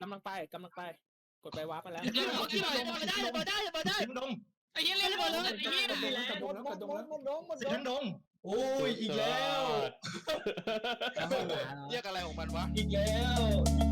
กำลังไปกำลังไป กดไปวาร์ปไปแล้วเดี๋ยวที่หน่อยเปิดได้เปิดได้เปิดได้สิงห์ดงไอ้เหี้ยเล่นเปิดเลยไอ้เหี้ยกระดงแล้วกระดงแล้วสิงห์ดงโอ้ยอีกแล้วเรียกอะไรของมันวะอีกแล้ว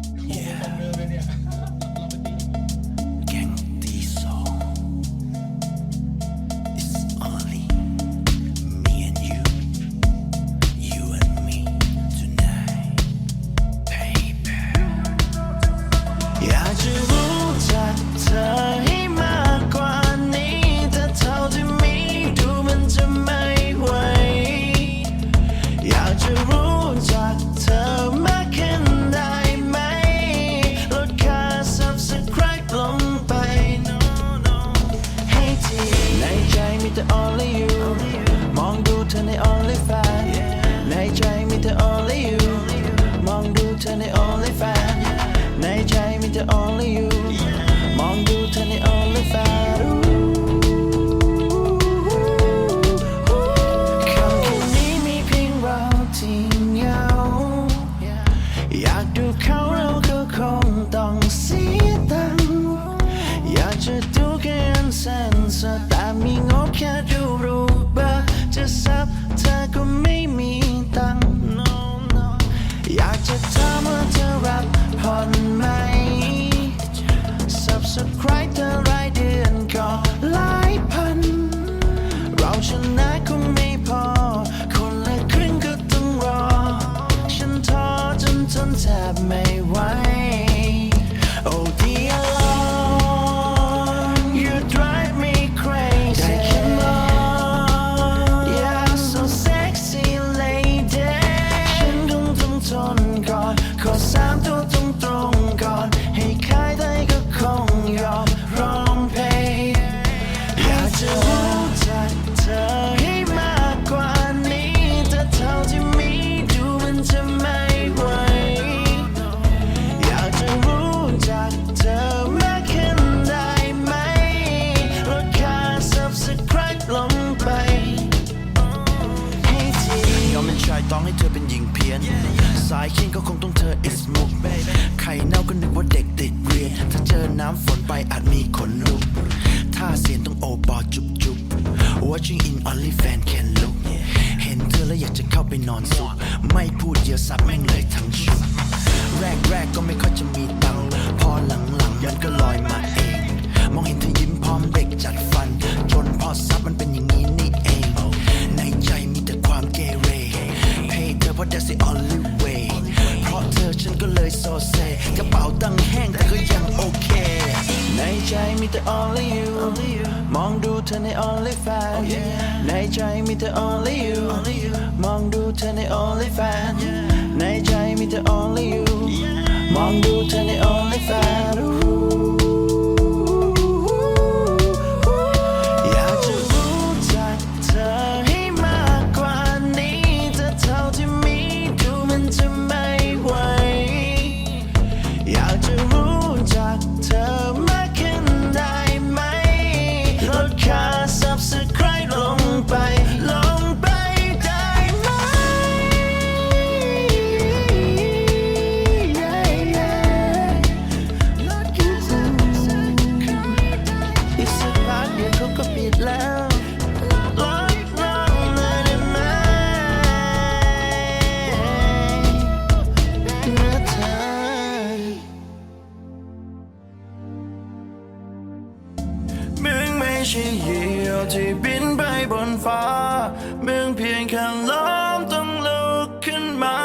มีแต่ only you มองดูเธอใน only fan ในใจมีแต่ only you มองดูเธอใน only fan ในใจมีแต่ only you จนท สายเคียงก็คงต้องเธอ is move ไข่เน่าก็นึกว่าเด็กติดเรียน ถ้าเจอน้ำฝนไปอาจมีขนลุก ถ้าเสียงต้องโอปอจุบจุบ watching in only fan can look เห็นเธอแล้วอยากจะเข้าไปนอนสุขไม่พูดเยอะสับแม่งเลยทั้งชุดแรกแรกก็ไม่ค่อยจะมีตังค์พอหลังหลังๆย้อนก็ลอยมาเอง มองเห็นเธอยิ้มพร้อมเบรกจัดฟัน จนพอซับมันเป็นอย่างนี้นี่ มีแต่ only you มองดูเธอใน only fan ในใจมีแต่ only you มองดูเธอใน only fan ในใจมีแต่ only you มองดูเธอใน only fan ใช่เหยี่ยวที่บินไปบนฟ้ามึงเพียงแค่ล้อมต้องลุกขึ้นมา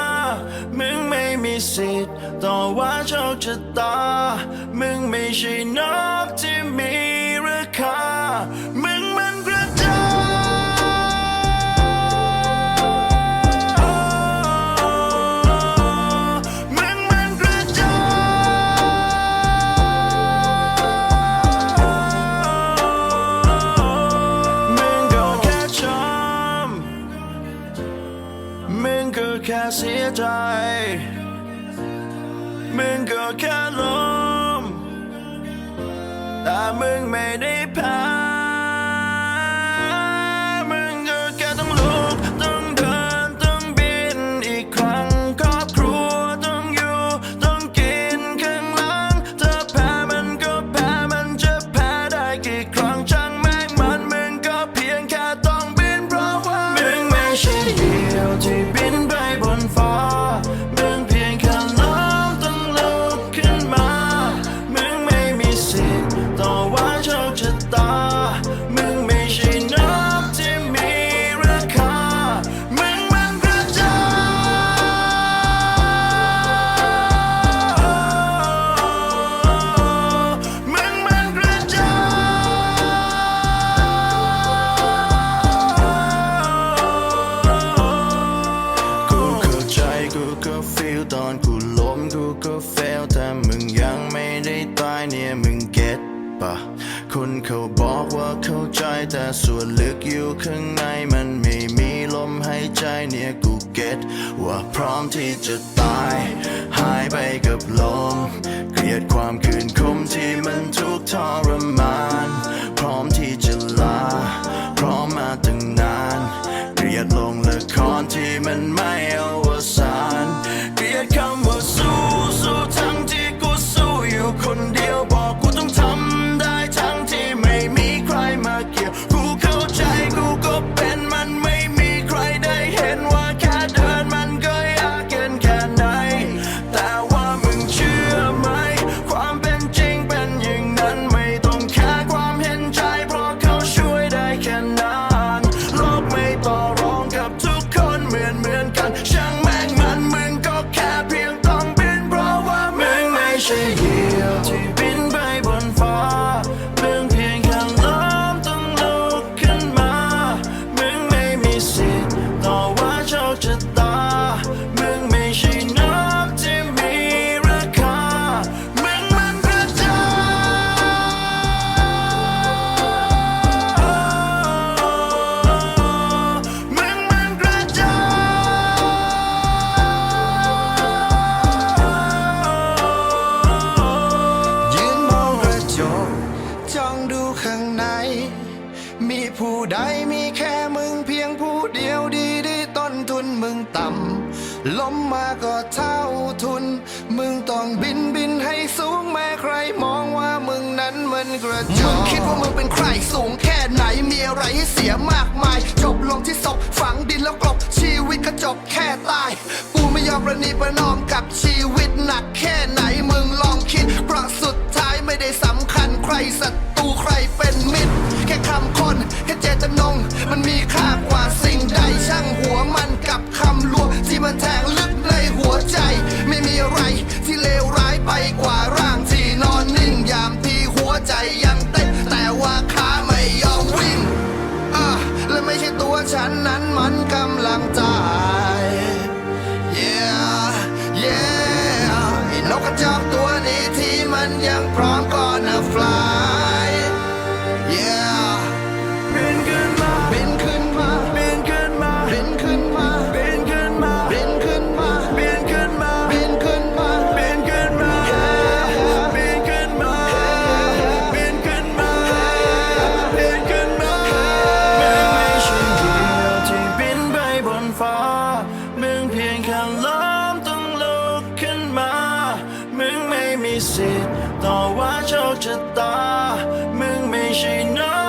มึงไม่มีสิทธิ์ต่อว่าโชคชะตามึงไม่ใช่นกที่ เสียใจมึงก็แค่ลมแต่มึงไม่ได้แพ้ ตายเนี่ยมึงเก็ตปะคุณเขาบอกว่าเข้าใจแต่ส่วนลึกอยู่ข้างในมันไม่มีลมหายใจเนี่ยกูเก็ตว่าพร้อมที่จะตาย หายไปกับลม เกลียดความคืนคมที่มันทุกทรมาน นกระจกมึงคิดว่ามึงเป็นใครสูงแค่ไหนมีอะไรให้เสียมากมาย จบลงที่ศพฝังดินแล้วกลบชีวิตกระจบแค่ตาย กูไม่ยอมประนีประนอมกับชีวิตหนักแค่ไหนมึงลองคิดเพราะสุดท้ายไม่ได้สำคัญใครศัตรูใครเป็นมิตร แค่คำคนแค่เจตจำนง มันมีค่ากว่าสิ่งใด มันกำลังจะ เพียงแค่ล้มต้องลุกขึ้นมา มึงไม่มีสิทธิ์ต่อว่าโชคชะตา มึงไม่ใช่น้อง